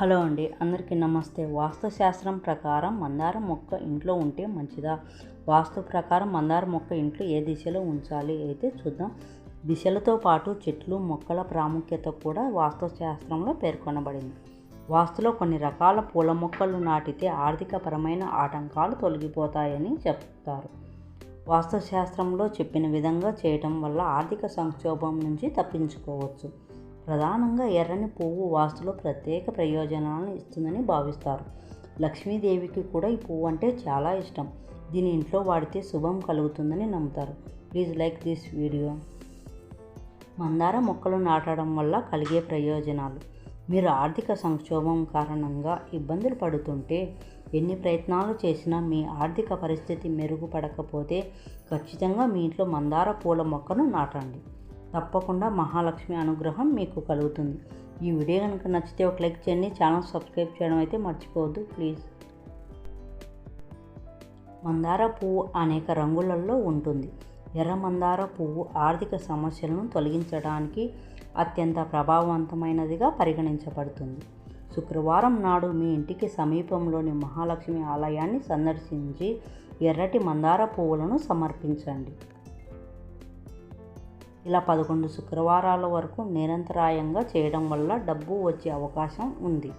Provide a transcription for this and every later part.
Hello అండి అందరికీ నమస్తే. వాస్తు శాస్త్రం ప్రకారం మందారం మొక్క ఇంట్లో ఉంటే మంచిదా? వాస్తు ప్రకారం మందార మొక్క ఇంట్లో ఏ దిశలో ఉంచాలి అయితే చూద్దాం. దిశలతో పాటు చెట్లు మొక్కల ప్రాముఖ్యత కూడా వాస్తు శాస్త్రంలో పేర్కొనబడింది. వాస్తులో కొన్ని రకాల పూల మొక్కలు నాటితే ఆర్థికపరమైన ఆటంకాలు తొలగిపోతాయని చెప్తారు. వాస్తుశాస్త్రంలో చెప్పిన విధంగా చేయటం వల్ల ఆర్థిక సంక్షోభం నుంచి తప్పించుకోవచ్చు. ప్రధానంగా ఎర్రని పువ్వు వాస్తులో ప్రత్యేక ప్రయోజనాలను ఇస్తుందని భావిస్తారు. లక్ష్మీదేవికి కూడా ఈ పువ్వు అంటే చాలా ఇష్టం. దీని ఇంట్లో వాడితే శుభం కలుగుతుందని నమ్ముతారు. Please like this video. మందార మొక్కలు నాటడం వల్ల కలిగే ప్రయోజనాలు. మీరు ఆర్థిక సంక్షోభం కారణంగా ఇబ్బందులు పడుతుంటే ఎన్ని ప్రయత్నాలు చేసినా మీ ఆర్థిక పరిస్థితి మెరుగుపడకపోతే ఖచ్చితంగా మీ ఇంట్లో మందార పూల మొక్కను నాటండి. తప్పకుండా మహాలక్ష్మి అనుగ్రహం మీకు కలుగుతుంది. ఈ వీడియో కనుక నచ్చితే ఒక లైక్ చేయండి. ఛానల్ సబ్స్క్రైబ్ చేయడం అయితే మర్చిపోవద్దు ప్లీజ్. మందార పువ్వు అనేక రంగులలో ఉంటుంది. ఎర్ర మందార పువ్వు ఆర్థిక సమస్యలను తొలగించడానికి అత్యంత ప్రభావవంతమైనదిగా పరిగణించబడుతుంది. శుక్రవారం నాడు మీ ఇంటికి సమీపంలోని మహాలక్ష్మి ఆలయాన్ని సందర్శించి ఎర్రటి మందార పువ్వులను సమర్పించండి. ఇలా పదకొండు శుక్రవారాల వరకు నిరంతరాయంగా చేయడం వల్ల డబ్బు వచ్చే అవకాశం ఉంది.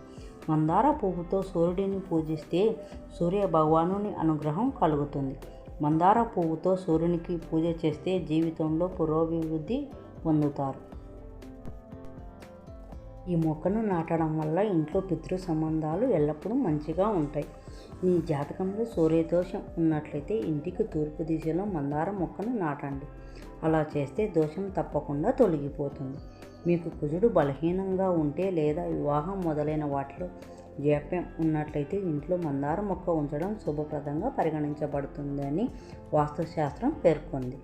మందార పువ్వుతో సూర్యుడిని పూజిస్తే సూర్య భగవానుని అనుగ్రహం కలుగుతుంది. మందార పువ్వుతో సూర్యునికి పూజ చేస్తే జీవితంలో పురోభివృద్ధి పొందుతారు. ఈ మొక్కను నాటడం వల్ల ఇంట్లో పితృ సంబంధాలు ఎల్లప్పుడూ మంచిగా ఉంటాయి. మీ జాతకంలో సూర్యదోషం ఉన్నట్లయితే ఇంటికి తూర్పు దిశలో మందార మొక్కను నాటండి. అలా చేస్తే దోషం తప్పకుండా తొలగిపోతుంది. మీకు కుజుడు బలహీనంగా ఉంటే లేదా వివాహం మొదలైన వాటిలో జాప్యం ఉన్నట్లయితే ఇంట్లో మందార మొక్క ఉంచడం శుభప్రదంగా పరిగణించబడుతుందని వాస్తుశాస్త్రం పేర్కొంది.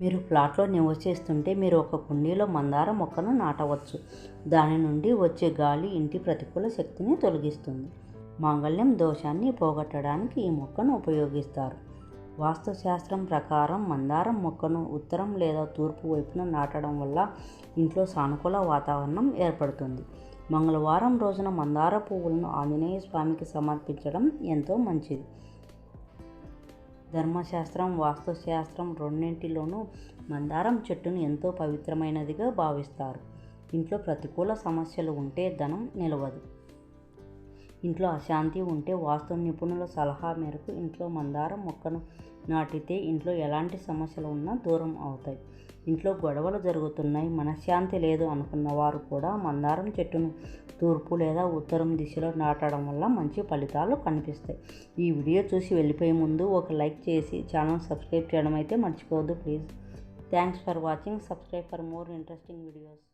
మీరు ప్లాట్లో నివసిస్తుంటే మీరు ఒక కుండీలో మందార మొక్కను నాటవచ్చు. దాని నుండి వచ్చే గాలి ఇంటి ప్రతికూల శక్తిని తొలగిస్తుంది. మాంగళ్యం దోషాన్ని పోగొట్టడానికి ఈ మొక్కను ఉపయోగిస్తారు. వాస్తుశాస్త్రం ప్రకారం మందారం మొక్కను ఉత్తరం లేదా తూర్పు వైపున నాటడం వల్ల ఇంట్లో సానుకూల వాతావరణం ఏర్పడుతుంది. మంగళవారం రోజున మందార పువ్వులను ఆంజనేయ స్వామికి సమర్పించడం ఎంతో మంచిది. ధర్మశాస్త్రం వాస్తుశాస్త్రం రెండింటిలోనూ మందారం చెట్టును ఎంతో పవిత్రమైనదిగా భావిస్తారు. ఇంట్లో ప్రతికూల సమస్యలు ఉంటే ధనం నిలవదు. ఇంట్లో అశాంతి ఉంటే వాస్తు నిపుణుల సలహా మేరకు ఇంట్లో మందారం మొక్కను నాటితే ఇంట్లో ఎలాంటి సమస్యలు ఉన్నా దూరం అవుతాయి. ఇంట్లో గొడవలు జరుగుతున్నాయి మనశ్శాంతి లేదు అనుకున్న వారు కూడా మందారం చెట్టును తూర్పు లేదా ఉత్తరం దిశలో నాటడం వల్ల మంచి ఫలితాలు కనిపిస్తాయి. ఈ వీడియో చూసి వెళ్ళిపోయే ముందు ఒక లైక్ చేసి ఛానల్ సబ్స్క్రైబ్ చేయడం అయితే మర్చిపోవద్దు please. Thanks for watching. Subscribe for more interesting videos.